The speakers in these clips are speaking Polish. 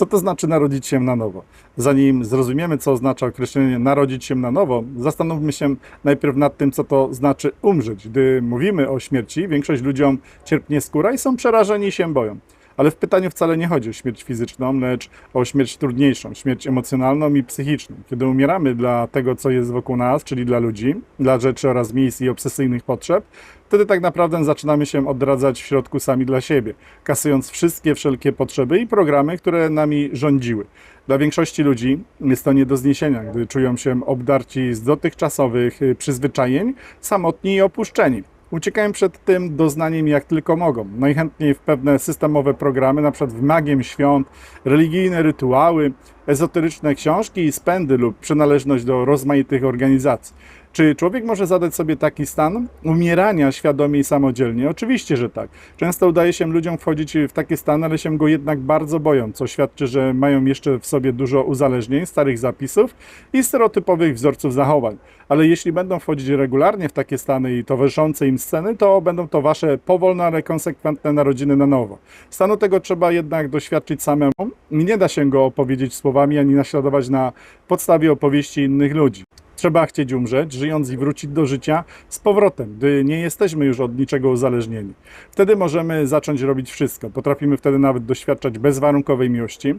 Co to znaczy narodzić się na nowo? Zanim zrozumiemy, co oznacza określenie narodzić się na nowo, zastanówmy się najpierw nad tym, co to znaczy umrzeć. Gdy mówimy o śmierci, większość ludziom cierpnie skóra i są przerażeni i się boją. Ale w pytaniu wcale nie chodzi o śmierć fizyczną, lecz o śmierć trudniejszą, śmierć emocjonalną i psychiczną. Kiedy umieramy dla tego, co jest wokół nas, czyli dla ludzi, dla rzeczy oraz miejsc i obsesyjnych potrzeb, wtedy tak naprawdę zaczynamy się odradzać w środku sami dla siebie, kasując wszystkie wszelkie potrzeby i programy, które nami rządziły. Dla większości ludzi jest to nie do zniesienia, gdy czują się obdarci z dotychczasowych y, przyzwyczajeń, samotni i opuszczeni. Uciekają przed tym doznaniem jak tylko mogą. Najchętniej w pewne systemowe programy, przykład w magiem świąt, religijne rytuały, ezoteryczne książki i spędy lub przynależność do rozmaitych organizacji. Czy człowiek może zadać sobie taki stan umierania świadomie i samodzielnie? Oczywiście, że tak. Często udaje się ludziom wchodzić w taki stan, ale się go jednak bardzo boją, co świadczy, że mają jeszcze w sobie dużo uzależnień, starych zapisów i stereotypowych wzorców zachowań. Ale jeśli będą wchodzić regularnie w takie stany i towarzyszące im sceny, to będą to wasze powolne, ale konsekwentne narodziny na nowo. Stanu tego trzeba jednak doświadczyć samemu nie da się go opowiedzieć słowami ani naśladować na podstawie opowieści innych ludzi. Trzeba chcieć umrzeć, żyjąc i wrócić do życia z powrotem, gdy nie jesteśmy już od niczego uzależnieni. Wtedy możemy zacząć robić wszystko. Potrafimy wtedy nawet doświadczać bezwarunkowej miłości.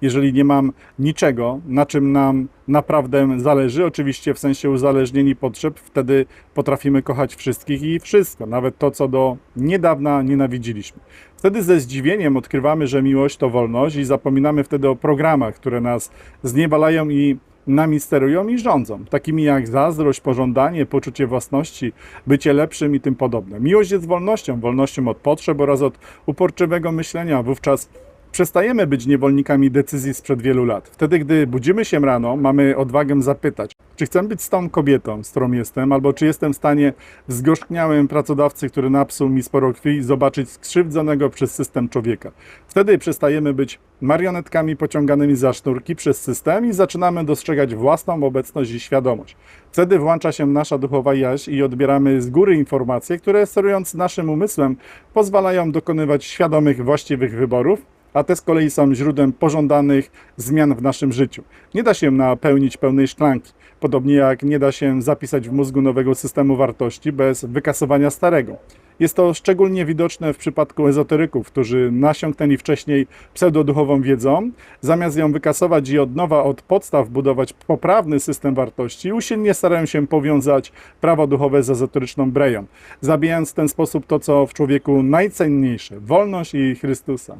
Jeżeli nie mam niczego, na czym nam naprawdę zależy, oczywiście w sensie uzależnieni potrzeb, wtedy potrafimy kochać wszystkich i wszystko, nawet to, co do niedawna nienawidziliśmy. Wtedy ze zdziwieniem odkrywamy, że miłość to wolność i zapominamy wtedy o programach, które nas zniewalają i nami sterują i rządzą, takimi jak zazdrość, pożądanie, poczucie własności, bycie lepszym i tym podobne. Miłość jest wolnością, wolnością od potrzeb oraz od uporczywego myślenia. Wówczas przestajemy być niewolnikami decyzji sprzed wielu lat. Wtedy, gdy budzimy się rano, mamy odwagę zapytać, czy chcę być z tą kobietą, z którą jestem, albo czy jestem w stanie zgorzkniałym pracodawcy, który napsuł mi sporo krwi, zobaczyć skrzywdzonego przez system człowieka. Wtedy przestajemy być marionetkami pociąganymi za sznurki przez system i zaczynamy dostrzegać własną obecność i świadomość. Wtedy włącza się nasza duchowa jaźń i odbieramy z góry informacje, które sterując naszym umysłem pozwalają dokonywać świadomych, właściwych wyborów, a te z kolei są źródłem pożądanych zmian w naszym życiu. Nie da się napełnić pełnej szklanki, podobnie jak nie da się zapisać w mózgu nowego systemu wartości bez wykasowania starego. Jest to szczególnie widoczne w przypadku ezoteryków, którzy nasiąknęli wcześniej pseudoduchową wiedzą, zamiast ją wykasować i od nowa od podstaw budować poprawny system wartości, usilnie starają się powiązać prawo duchowe z ezoteryczną breją, zabijając w ten sposób to, co w człowieku najcenniejsze wolność i Chrystusa.